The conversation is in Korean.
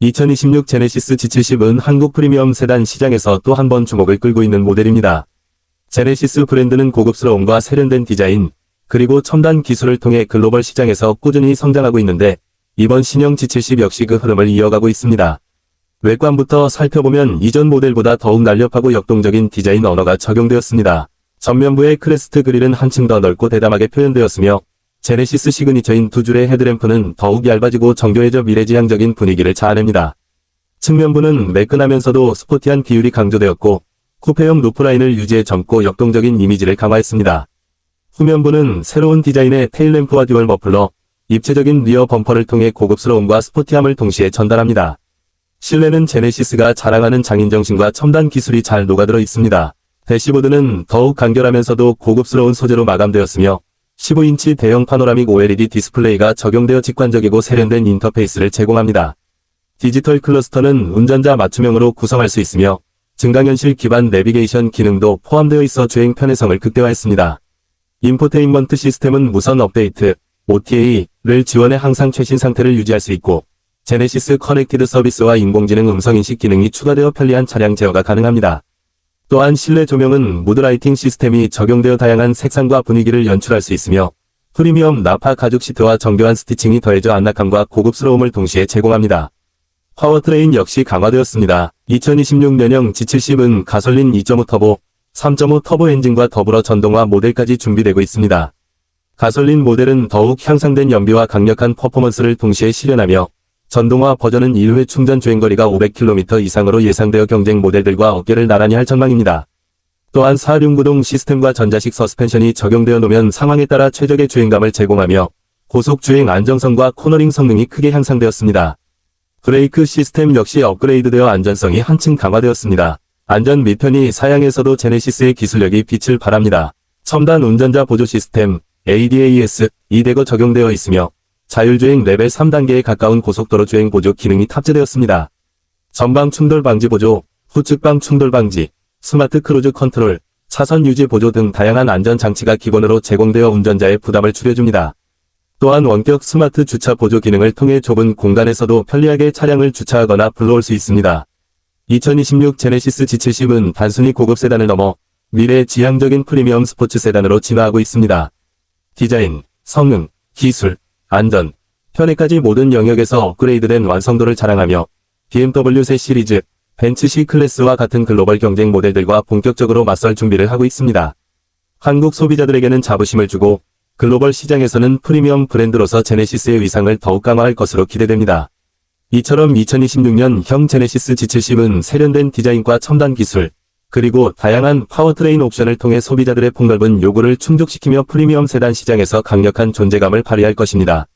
2026 제네시스 G70은 한국 프리미엄 세단 시장에서 또 한 번 주목을 끌고 있는 모델입니다. 제네시스 브랜드는 고급스러움과 세련된 디자인, 그리고 첨단 기술을 통해 글로벌 시장에서 꾸준히 성장하고 있는데 이번 신형 G70 역시 그 흐름을 이어가고 있습니다. 외관부터 살펴보면 이전 모델보다 더욱 날렵하고 역동적인 디자인 언어가 적용되었습니다. 전면부의 크레스트 그릴은 한층 더 넓고 대담하게 표현되었으며 제네시스 시그니처인 두 줄의 헤드램프는 더욱 얇아지고 정교해져 미래지향적인 분위기를 자아냅니다. 측면부는 매끈하면서도 스포티한 비율이 강조되었고 쿠페형 루프라인을 유지해 젊고 역동적인 이미지를 강화했습니다. 후면부는 새로운 디자인의 테일램프와 듀얼 머플러, 입체적인 리어 범퍼를 통해 고급스러움과 스포티함을 동시에 전달합니다. 실내는 제네시스가 자랑하는 장인정신과 첨단 기술이 잘 녹아들어 있습니다. 대시보드는 더욱 간결하면서도 고급스러운 소재로 마감되었으며 15인치 대형 파노라믹 OLED 디스플레이가 적용되어 직관적이고 세련된 인터페이스를 제공합니다. 디지털 클러스터는 운전자 맞춤형으로 구성할 수 있으며 증강현실 기반 내비게이션 기능도 포함되어 있어 주행 편의성을 극대화했습니다. 인포테인먼트 시스템은 무선 업데이트, OTA를 지원해 항상 최신 상태를 유지할 수 있고 제네시스 커넥티드 서비스와 인공지능 음성인식 기능이 추가되어 편리한 차량 제어가 가능합니다. 또한 실내 조명은 무드라이팅 시스템이 적용되어 다양한 색상과 분위기를 연출할 수 있으며 프리미엄 나파 가죽 시트와 정교한 스티칭이 더해져 안락함과 고급스러움을 동시에 제공합니다. 파워트레인 역시 강화되었습니다. 2026년형 G70은 가솔린 2.5 터보, 3.5 터보 엔진과 더불어 전동화 모델까지 준비되고 있습니다. 가솔린 모델은 더욱 향상된 연비와 강력한 퍼포먼스를 동시에 실현하며 전동화 버전은 1회 충전 주행거리가 500km 이상으로 예상되어 경쟁 모델들과 어깨를 나란히 할 전망입니다. 또한 4륜구동 시스템과 전자식 서스펜션이 적용되어 놓으면 상황에 따라 최적의 주행감을 제공하며 고속 주행 안정성과 코너링 성능이 크게 향상되었습니다. 브레이크 시스템 역시 업그레이드되어 안전성이 한층 강화되었습니다. 안전 미편이 사양에서도 제네시스의 기술력이 빛을 발합니다. 첨단 운전자 보조 시스템 ADAS 이 대거 적용되어 있으며 자율주행 레벨 3단계에 가까운 고속도로 주행 보조 기능이 탑재되었습니다. 전방 충돌 방지 보조, 후측방 충돌 방지, 스마트 크루즈 컨트롤, 차선 유지 보조 등 다양한 안전 장치가 기본으로 제공되어 운전자의 부담을 줄여줍니다. 또한 원격 스마트 주차 보조 기능을 통해 좁은 공간에서도 편리하게 차량을 주차하거나 불러올 수 있습니다. 2026 제네시스 G70은 단순히 고급 세단을 넘어 미래 지향적인 프리미엄 스포츠 세단으로 진화하고 있습니다. 디자인, 성능, 기술, 안전, 편의까지 모든 영역에서 업그레이드된 완성도를 자랑하며 BMW 새 시리즈, 벤츠 C 클래스와 같은 글로벌 경쟁 모델들과 본격적으로 맞설 준비를 하고 있습니다. 한국 소비자들에게는 자부심을 주고 글로벌 시장에서는 프리미엄 브랜드로서 제네시스의 위상을 더욱 강화할 것으로 기대됩니다. 이처럼 2026년 형 제네시스 G70은 세련된 디자인과 첨단 기술, 그리고 다양한 파워트레인 옵션을 통해 소비자들의 폭넓은 요구를 충족시키며 프리미엄 세단 시장에서 강력한 존재감을 발휘할 것입니다.